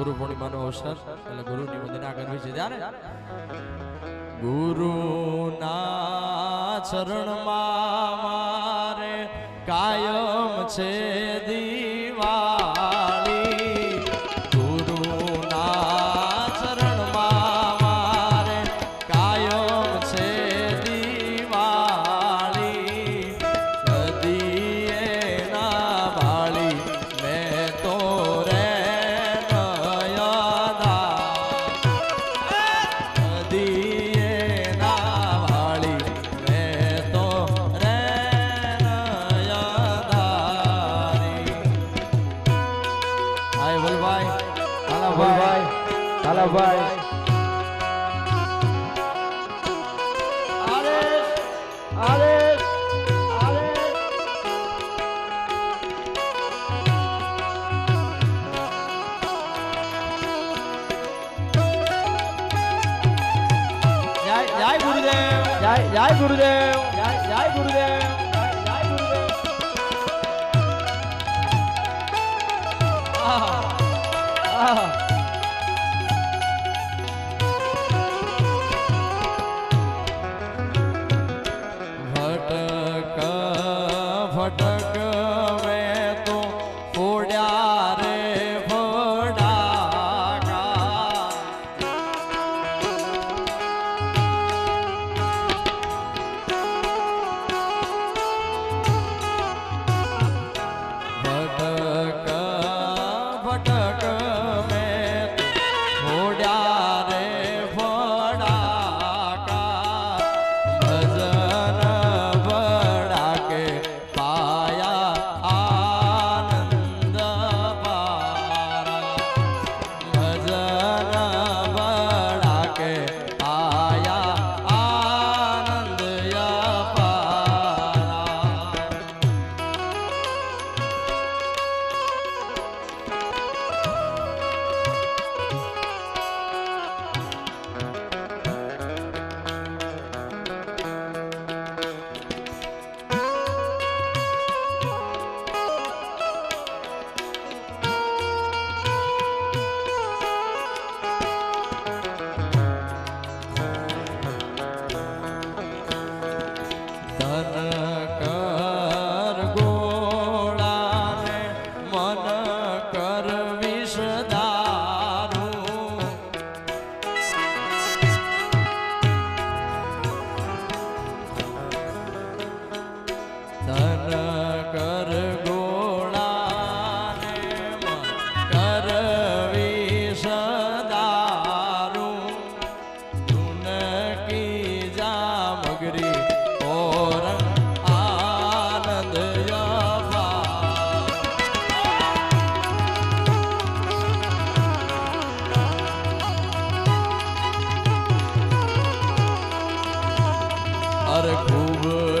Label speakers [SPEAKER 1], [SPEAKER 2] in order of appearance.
[SPEAKER 1] ગુરુ પૂર્ણિમાનો અવસર એટલે ગુરુની વંદના કરવી છે. ત્યારે ગુરુના ચરણમાં મારે કાયમ છે.
[SPEAKER 2] કાલાભાઈ ભાઈ આરેશ આરેશ
[SPEAKER 1] જય જય ગુરુદેવ.
[SPEAKER 2] જય જય ગુરુદેવ. જય જય ગુરુદેવ. જય over